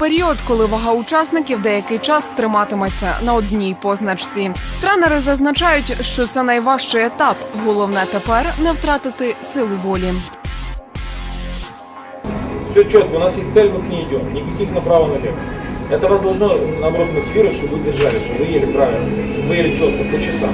період, коли вага учасників деякий час триматиметься на одній позначці. Тренери зазначають, що це найважчий етап. Головне тепер не втратити силу волі. Все четко, у нас есть цель, мы к ней идем, никаких направо-налево. Это вас должно, наоборот, мотивировать, чтобы вы держали, чтобы вы ели правильно, чтобы вы ели четко, по часам.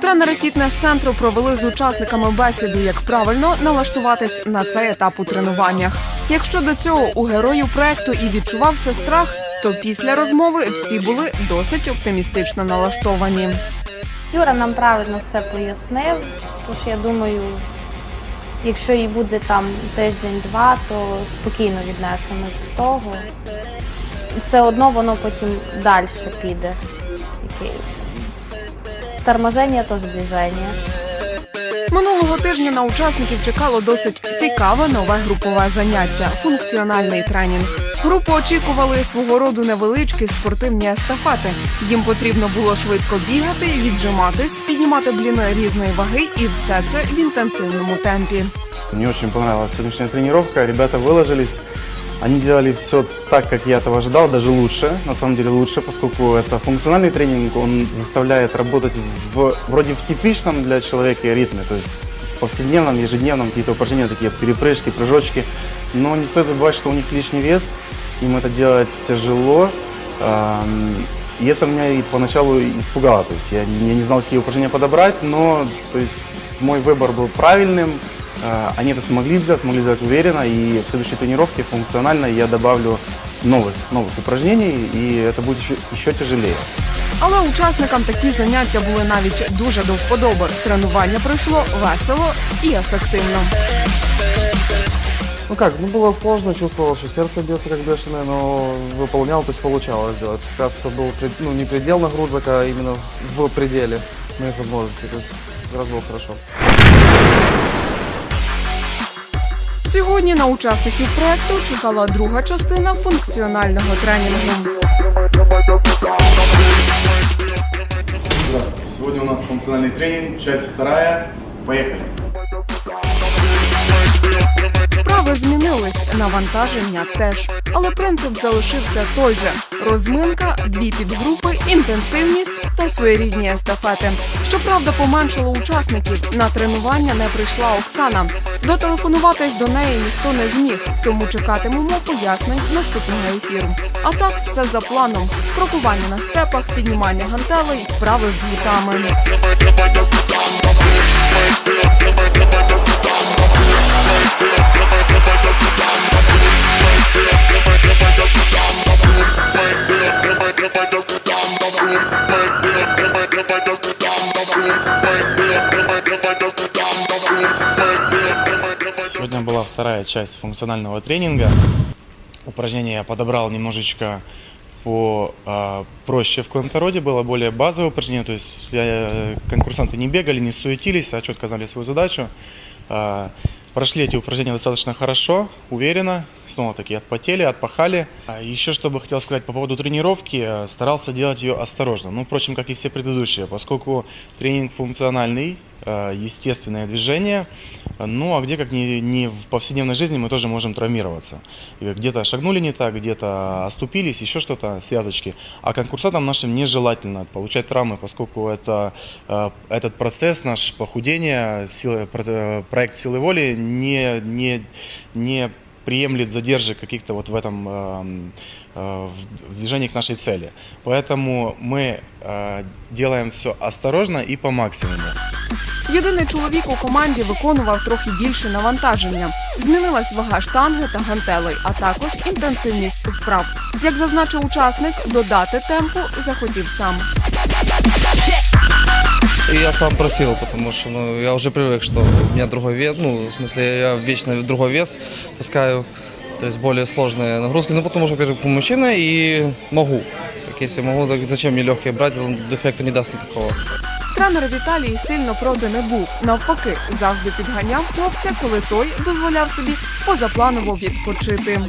Тренери фітнес-центру провели з учасниками бесіду, як правильно налаштуватись на цей етап у тренуваннях. Якщо до цього у героїв проекту і відчувався страх, то після розмови всі були досить оптимістично налаштовані. Юра нам правильно все пояснив, тож я думаю, якщо і буде там тиждень-два, то спокійно віднесемо до того. Все одно воно потім далі піде. Торможення теж движення. Минулого тижня на учасників чекало досить цікаве нове групове заняття функціональний тренінг. Групу очікували свого роду невеличкі спортивні естафети. Їм потрібно було швидко бігати, віджиматись, піднімати бліни різної ваги, і все це в інтенсивному темпі. Мне очень понравилась сегодняшняя тренировка. Ребята выложились. Они делали все так, как я этого ожидал, даже лучше, на самом деле лучше, поскольку это функциональный тренинг, он заставляет работать в, вроде в типичном для человека ритме, то есть в повседневном, ежедневном какие-то упражнения, такие перепрыжки, прыжочки. Но не стоит забывать, что у них лишний вес, им это делать тяжело. И это меня и поначалу испугало. То есть я, я не знал, какие упражнения подобрать, но то есть, мой выбор был правильным. Э, Они это смогли сделать, смогли сделать уверенно. И в следующей тренировке функционально я добавлю новых, новых упражнений, и это будет еще, еще тяжелее. Але учасникам такі заняття були навіть дуже до вподоби. Тренування пройшло весело і ефективно. Ну как, ну было сложно, чувствовал, что сердце бьется как бешеное, но выполнял, то есть получалось сделать. Как раз это был пред- ну, не предел нагрузок, а именно в пределе моих возможностей. То есть как раз было хорошо. Сьогодні на учасників проекту чекала друга частина функціонального тренінгу. Здравствуйте. Сегодня у нас функциональный тренинг, часть вторая. Поехали. Вправи змінились, навантаження теж. Але принцип залишився той же: розминка, дві підгрупи, інтенсивність та своєрідні естафети. Щоправда, поменшало учасників. На тренування не прийшла Оксана. Дотелефонуватись до неї ніхто не зміг, тому чекатимемо пояснень наступного ефіру. А так, все за планом: крокування на степах, піднімання гантелей, вправи з жгутами. Сегодня была вторая часть функционального тренинга. Упражнения я подобрал немножечко по а, проще в коем-то роде, было более базовое упражнение, то есть я- конкурсанты не бегали, не суетились, а четко знали свою задачу. А, Прошли эти упражнения достаточно хорошо, уверенно, снова таки отпотели, отпахали. А Еще что бы хотел сказать по поводу тренировки, э, старался делать ее осторожно, ну, впрочем, как и все предыдущие, поскольку тренинг функциональный, э, естественное движение, ну, а где, как не, не в повседневной жизни, мы тоже можем травмироваться. Где-то шагнули не так, где-то оступились, еще что-то, связочки. А конкурсантам нашим нежелательно получать травмы, поскольку это, э, этот процесс, наш похудение, силы, э, проект силы воли не, не, не приемлет задержек каких-то вот в этом э, в- движении к нашей цели. Поэтому мы э, делаем все осторожно и по максимуму. Єдиний чоловік у команді виконував трохи більше навантаження. Змінилась вага штанги та гантелей, а також інтенсивність вправ. Як зазначив учасник, додати темпу захотів сам. И я сам просил, потому что ну, я уже привык, что у меня другой вес, ну, в смысле, я вечно другой вес таскаю, то есть более сложные нагрузки, но потому что, во-первых, мужчина и могу. Так если могу, так зачем мне легкие брать, он дефекта не даст никакого. Тренер Віталій сильно проти не був. Навпаки, завжди підганяв хлопця, коли той дозволяв собі позапланово відпочити.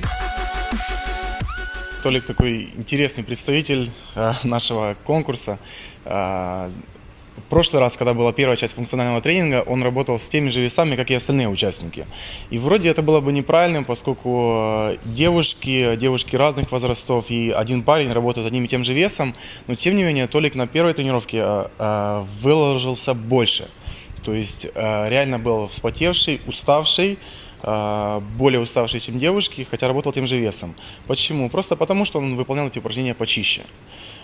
Толик такой интересный представитель нашого нашего конкурса. В прошлый раз, когда была первая часть функционального тренинга, он работал с теми же весами, как и остальные участники. И вроде это было бы неправильным, поскольку э, девушки, девушки разных возрастов и один парень работают одним и тем же весом, но тем не менее Толик на первой тренировке э, э, выложился больше. То есть реально был вспотевший, уставший, более уставший, чем девушки, хотя работал тем же весом. Почему? Просто потому, что он выполнял эти упражнения почище.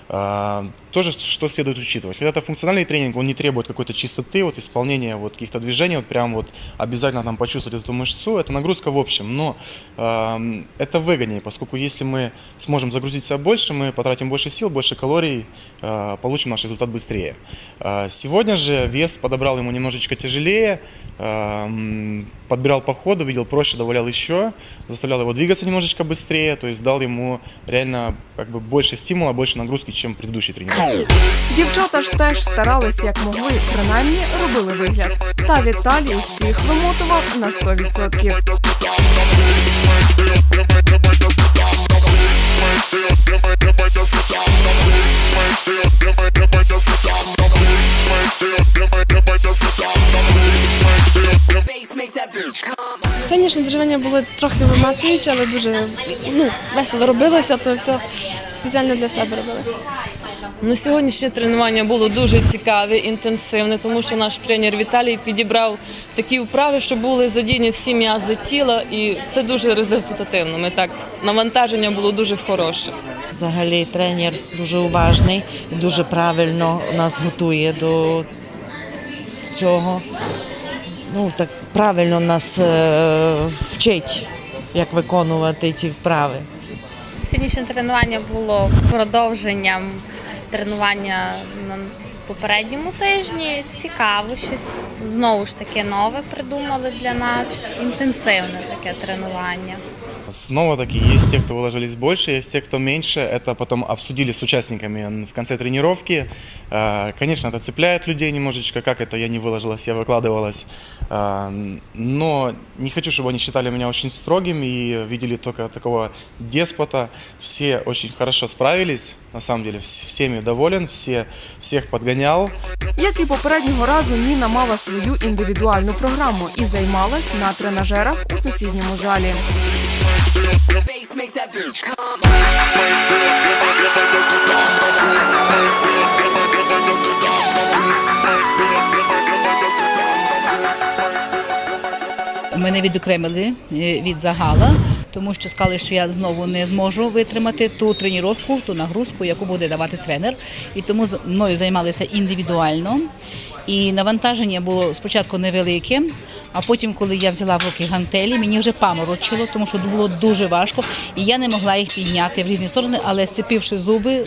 А, Тоже, что следует учитывать. Когда это функциональный тренинг, он не требует какой-то чистоты, вот исполнения вот каких-то движений, вот прям вот обязательно там почувствовать эту мышцу, это нагрузка в общем, но эм, это выгоднее, поскольку если мы сможем загрузить себя больше, мы потратим больше сил, больше калорий, э, получим наш результат быстрее. Э, Сегодня же вес подобрал ему немножечко тяжелее, эм, подбирал по ходу, видел проще, добавлял еще, заставлял его двигаться немножечко быстрее, то есть дал ему реально как бы больше стимула, больше нагрузки, чем предыдущий тренування. Дівчата ж теж старались як могли, принаймні робили вигляд. Та Віталій всіх вимотував на 100%. Сьогоднішнє тренування було трохи виматуюче, але дуже ну, весело робилося, то все спеціально для себе робили. Ну, сьогоднішнє тренування було дуже цікаве, інтенсивне, тому що наш тренер Віталій підібрав такі вправи, що були задіяні всі м'язи тіла, і це дуже результативно. Ми так навантаження було дуже хороше. Взагалі тренер дуже уважний і дуже правильно нас готує до цього. Ну, так правильно нас е, вчить, як виконувати ці вправи. Сьогоднішнє тренування було продовженням тренування на попередньому тижні. Цікаво, щось знову ж таки нове придумали для нас. Інтенсивне таке тренування. Снова таки, есть те, кто выложились больше, есть те, кто меньше. Это потом обсудили с участниками в конце тренировки. Э, Конечно, это цепляет людей немножечко, как это я не выложилась, я выкладывалась. Э, Но не хочу, чтобы они считали меня очень строгим и видели только такого деспота. Все очень хорошо справились, на самом деле, вс- всеми доволен, все, всех подгонял. Як і попереднього разу, Ніна мала свою індивідуальну програму і займалась на тренажерах у сусідньому залі. Мене відокремили е, від загала, тому що сказали, що я знову не зможу витримати ту тренування, ту нагрузку, яку буде давати тренер. І тому з мною займалися індивідуально. І навантаження було спочатку невелике, а потім, коли я взяла в руки гантелі, мені вже паморочило, тому що було дуже важко, і я не могла їх підняти в різні сторони, але сцепивши зуби,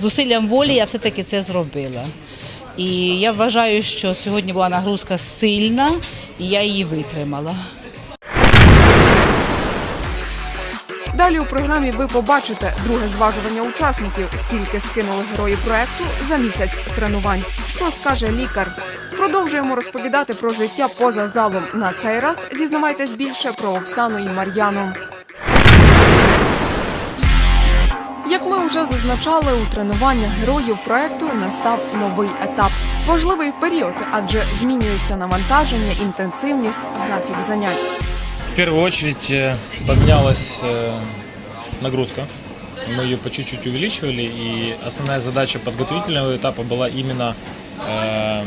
зусиллям волі я все-таки це зробила. І я вважаю, що сьогодні була нагрузка сильна, і я її витримала. Далі у програмі ви побачите друге зважування учасників, скільки скинули герої проекту за місяць тренувань. Що скаже лікар? Продовжуємо розповідати про життя поза залом. На цей раз дізнавайтесь більше про Оксану і Мар'яну. Як ми вже зазначали, у тренуваннях героїв проекту настав новий етап. Важливий період, адже змінюється навантаження, інтенсивність, графік занять. В первую очередь э, поменялась э, нагрузка. Мы ее по чуть-чуть увеличивали, и основная задача подготовительного этапа была именно э,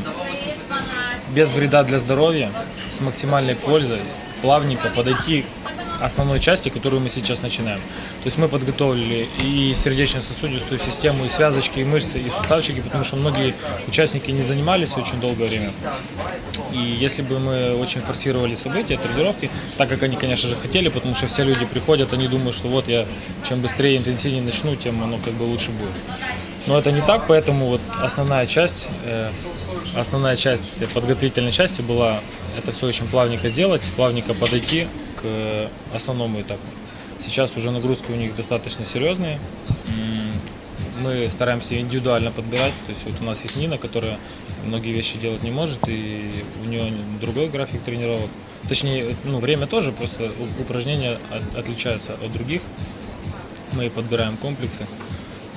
без вреда для здоровья, с максимальной пользой, плавненько подойти к основной части, которую мы сейчас начинаем. То есть мы подготовили и сердечно-сосудистую систему, и связочки, и мышцы, и суставчики, потому что многие участники не занимались очень долгое время. И если бы мы очень форсировали события, тренировки, так как они, конечно же, хотели, потому что все люди приходят, они думают, что вот я чем быстрее интенсивнее начну, тем оно как бы лучше будет. Но это не так, поэтому вот основная часть, э, основная часть подготовительной части была это все очень плавненько сделать, плавненько подойти к основному этапу. Сейчас уже нагрузки у них достаточно серьезные. Мы стараемся индивидуально подбирать. То есть вот у нас есть Нина, которая многие вещи делать не может, и у нее другой график тренировок. Точнее, ну, время тоже, просто упражнения от- отличаются от других. Мы подбираем комплексы.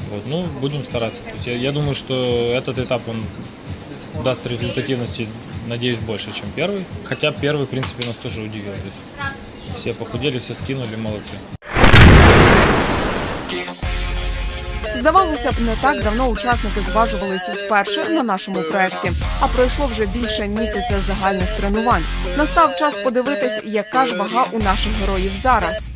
Вот, ну, будем стараться. То есть я, я думаю, что этот этап, он даст результативности, надеюсь, больше, чем первый. Хотя первый, в принципе, нас тоже удивил. То есть все похудели, все скинули, молодцы. Здавалося б, не так давно учасники зважувалися вперше на нашому проєкті, а пройшло вже більше місяця загальних тренувань. Настав час подивитись, яка ж вага у наших героїв зараз.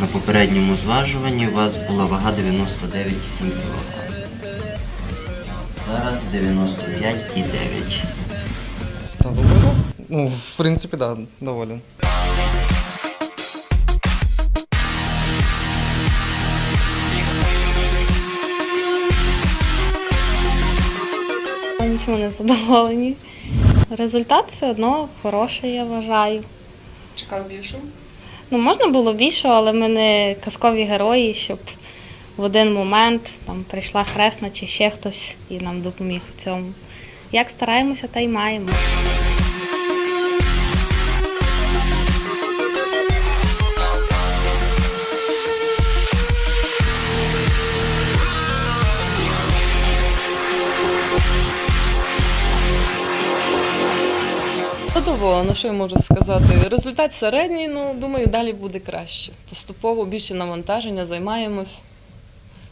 На попередньому зважуванні у вас була вага 99,7 кг. Зараз 95,9. Да, думаю. Ну, в принципе, да, доволен. Нічому не задоволені. Результат все одно хороший, я вважаю. Чекав більше. Ну, можна було більше, але ми не казкові герої, щоб в один момент там прийшла хресна чи ще хтось і нам допоміг у цьому. Як стараємося, та й маємо. Задоволена, що я можу сказати. Результат середній, ну думаю, далі буде краще. Поступово більше навантаження, займаємось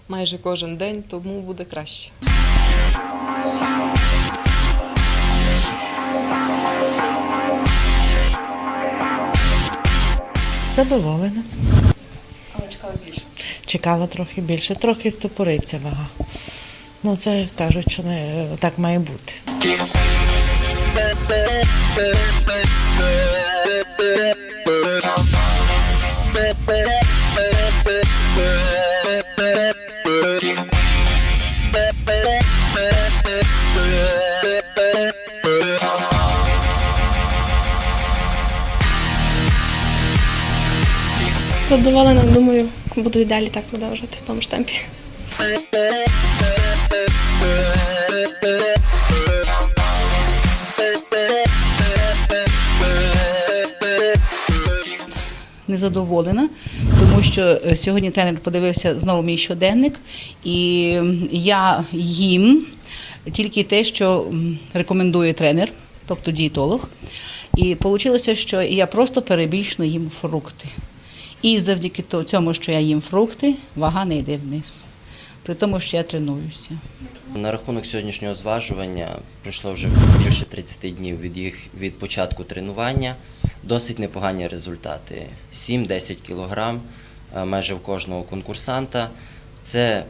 майже кожен день, тому буде краще. Задоволена. Але чекала більше? Чекала трохи більше, трохи стопориться вага. Ну, це кажуть, що не так має бути. Задоволена, думаю, буду і далі так продовжувати в тому ж темпі. Незадоволена, тому що е, сьогодні тренер подивився знову мій щоденник, і я їм тільки те, що рекомендує тренер, тобто дієтолог. І вийшло, що я просто перебільшно їм фрукти. І завдяки цьому, що я їм фрукти, вага не йде вниз. При тому, що я тренуюся. На рахунок сьогоднішнього зважування пройшло вже більше 30 днів від їх від початку тренування. Досить непогані результати. 7-10 кг е, майже в кожного конкурсанта. Це,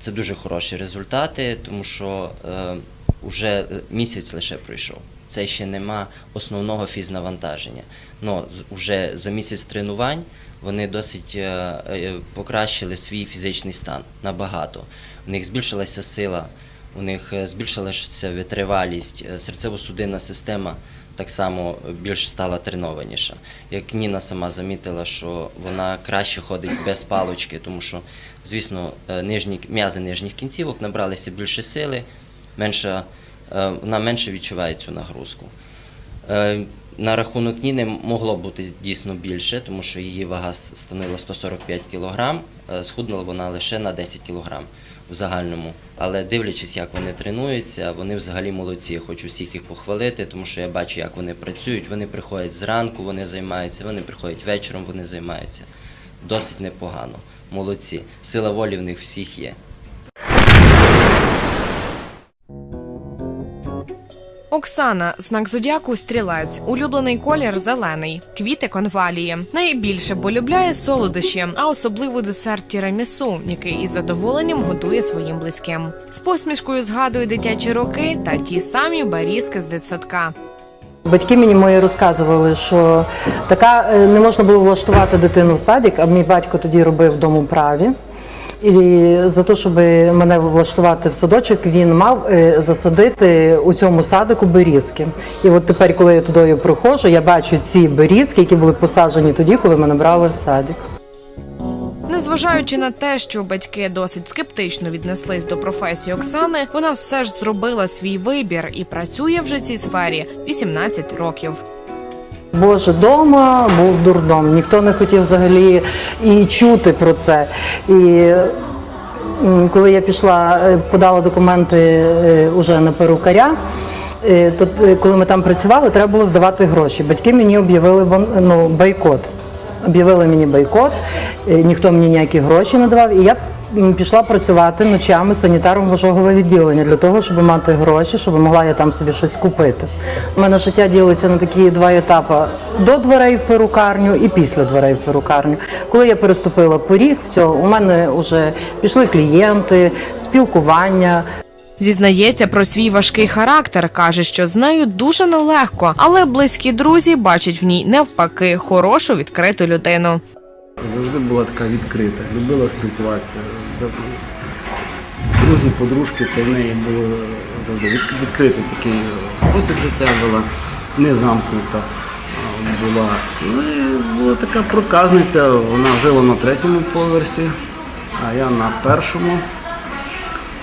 це дуже хороші результати, тому що е, вже місяць лише пройшов. Це ще нема основного фізнавантаження. З- вже за місяць тренувань вони досить е, е, покращили свій фізичний стан набагато. У них збільшилася сила, у них е, збільшилася витривалість, е, серцево-судинна система так само більш стала тренованіша. Як Ніна сама замітила, що вона краще ходить без палочки, тому що, звісно, е, нижні м'язи нижніх кінцівок набралися більше сили, менше, е, вона менше відчуває цю нагрузку. Е, На рахунок Ніни могло бути дійсно більше, тому що її вага становила 145 кг, схуднула вона лише на 10 кг в загальному. Але дивлячись, як вони тренуються, вони взагалі молодці. Хочу всіх їх похвалити, тому що я бачу, як вони працюють. Вони приходять зранку, вони займаються, вони приходять вечором, вони займаються. Досить непогано. Молодці. Сила волі в них всіх є. Оксана, знак зодіаку стрілець, улюблений колір зелений, квіти конвалії. Найбільше полюбляє солодощі, а особливо десерт тірамісу, який із задоволенням готує своїм близьким. З посмішкою згадує дитячі роки та ті самі барізки з дитсадка. Батьки мені мої розказували, що така е, не можна було влаштувати дитину в садик, а мій батько тоді робив в домоправі. І за те, щоб мене влаштувати в садочок, він мав е, засадити у цьому садику берізки. І от тепер, коли я туди приходжу, я бачу ці берізки, які були посаджені тоді, коли мене брали в садик. Незважаючи на те, що батьки досить скептично віднеслись до професії Оксани, вона все ж зробила свій вибір і працює вже цій сфері 18 років. Боже, дома був дурдом. Ніхто не хотів взагалі і чути про це. І коли я пішла, е, подала документи е, уже на перукаря. е, То коли ми там працювали, треба було здавати гроші. Батьки мені об'явили ну, бойкот. Об'явили мені бойкот, ніхто мені ніякі гроші не давав. І я пішла працювати ночами санітаром важового відділення для того, щоб мати гроші, щоб могла я там собі щось купити. У мене життя ділиться на такі два етапи: до дверей в перукарню і після дверей в перукарню. Коли я переступила поріг, все, у мене вже пішли клієнти, спілкування. Зізнається про свій важкий характер, каже, що з нею дуже нелегко, але близькі друзі бачать в ній навпаки хорошу відкриту людину. Завжди була така відкрита, любила спілкуватися. Друзі, подружки, це в неї було завжди відк- відкритий такий спосіб життя була, не замкнута була. Ну і була така проказниця, вона жила на третьому поверсі, а я на першому.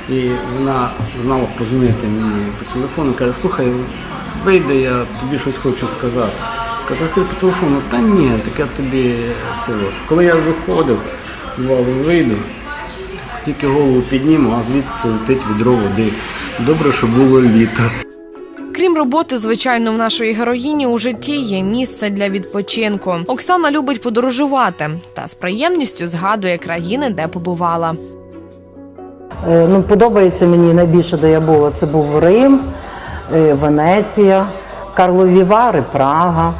І вона знала позвонити мені по телефону, каже, слухай, вийди, я тобі щось хочу сказати. Кажу, «Та скажи по телефону, та ні, так я тобі це от. Коли я виходив, бувало, вийду, тільки голову підніму, а звідти летить відро води. Добре, що було літо. Крім роботи, звичайно, в нашої героїні у житті є місце для відпочинку. Оксана любить подорожувати та з приємністю згадує країни, де побувала. Е, Ну, подобається мені найбільше, де я була. Це був Рим, е, Венеція, Карлові Вари, Прага,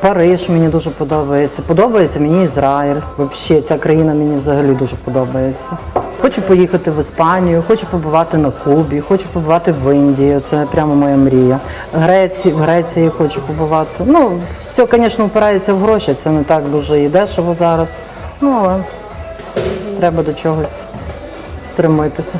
Париж мені дуже подобається. Подобається мені Ізраїль. Взагалі, ця країна мені взагалі дуже подобається. Хочу поїхати в Іспанію, хочу побувати на Кубі, хочу побувати в Індії. Це прямо моя мрія. Греції, в Греції хочу побувати. Ну, все, звісно, впирається в гроші. Це не так дуже і дешево зараз. Ну, але треба до чогось стремитися.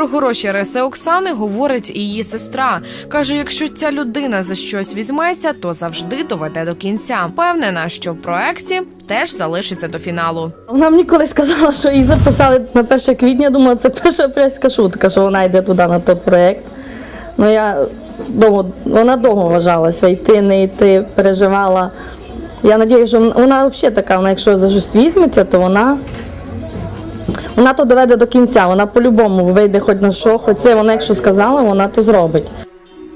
Про хороші риси Оксани говорить і її сестра. каже, якщо ця людина за щось візьметься, то завжди доведе до кінця. Впевнена, що в проекті теж залишиться до фіналу. Вона мені колись сказала, що її записали на 1 квітня. Думала, це перша апрельська шутка, що вона йде туди на той проєкт. Ну я довго, вона довго вважалася, йти, не йти, переживала. Я сподіваюся, що вона взагалі така, вона якщо за щось візьметься, то вона. Вона то доведе до кінця, вона по-любому вийде хоч на що, хоч це вона, якщо сказала, вона то зробить.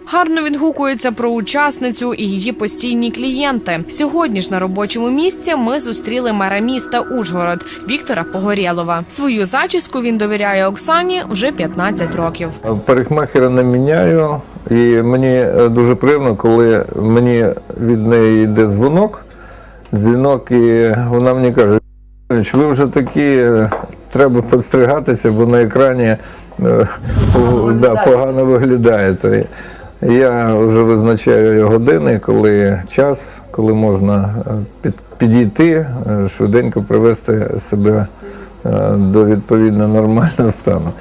Гарно відгукується про учасницю і її постійні клієнти. Сьогодні ж на робочому місці ми зустріли мера міста Ужгород Віктора Погорєлова. Свою зачіску він довіряє Оксані вже 15 років. Парикмахера не міняю, і мені е, дуже приємно, коли мені від неї йде дзвонок, дзвінок, і вона мені каже: ви вже такі, е, треба підстригатися, бо на екрані е, да, погано виглядаєте. Я вже визначаю години, коли час, коли можна е, підійти, е, швиденько привести себе до відповідно нормального стану.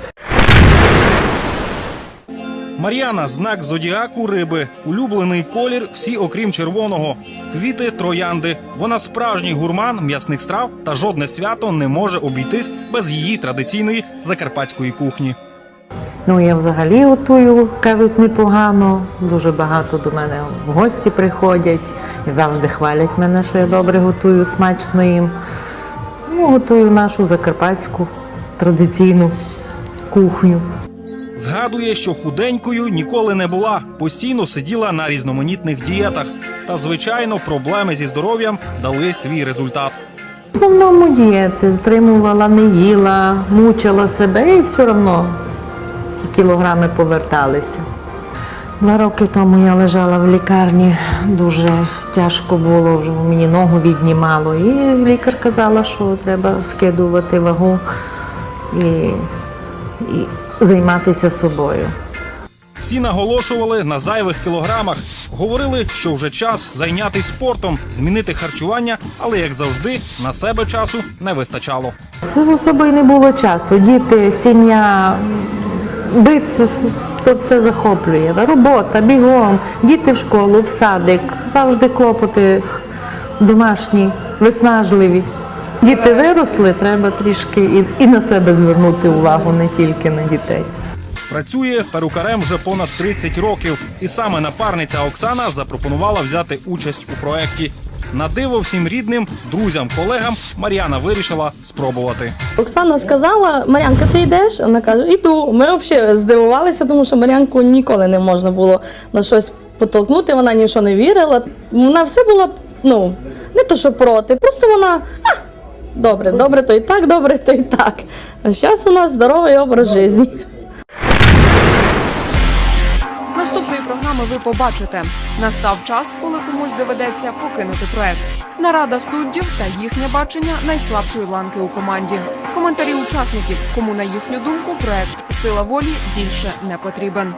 Мар'яна знак зодіаку риби. Улюблений колір всі окрім червоного. Квіти троянди. Вона справжній гурман м'ясних страв та жодне свято не може обійтись без її традиційної закарпатської кухні. Ну, я взагалі готую, кажуть, непогано. Дуже багато до мене в гості приходять і завжди хвалять мене, що я добре готую, смачно їм. Ну, готую нашу закарпатську традиційну кухню. Згадує, що худенькою ніколи не була, постійно сиділа на різноманітних дієтах. Та, звичайно, проблеми зі здоров'ям дали свій результат. В основному дієти стримувала, не їла, мучила себе і все одно кілограми поверталися. Два роки тому я лежала в лікарні, дуже тяжко було, вже мені ногу віднімало. І лікар казала, що треба скидувати вагу і, і займатися собою. Всі наголошували на зайвих кілограмах. Говорили, що вже час зайнятися спортом, змінити харчування, але як завжди, на себе часу не вистачало. Само собою не було часу. Діти, сім'я, битися, то все захоплює. Робота, бігом, діти в школу, в садик, завжди клопоти домашні, виснажливі. Діти виросли, треба трішки і, і на себе звернути увагу, не тільки на дітей. Працює перукарем вже понад 30 років, і саме напарниця Оксана запропонувала взяти участь у проєкті. На диво всім рідним, друзям, колегам Мар'яна вирішила спробувати. Оксана сказала: Мар'янка, ти йдеш? Вона каже, іду. Ми взагалі здивувалися, тому що Мар'янку ніколи не можна було на щось потолкнути, вона ні в що не вірила. Вона все була, ну, не то, що проти, просто вона. А, добре, добре, то і так, добре, то і так. А зараз у нас здоровий образ життя. Наступної програми ви побачите. Настав час, коли комусь доведеться покинути проект. Нарада суддів та їхнє бачення найслабшої ланки у команді. Коментарі учасників, кому на їхню думку проект Сила волі більше не потрібен.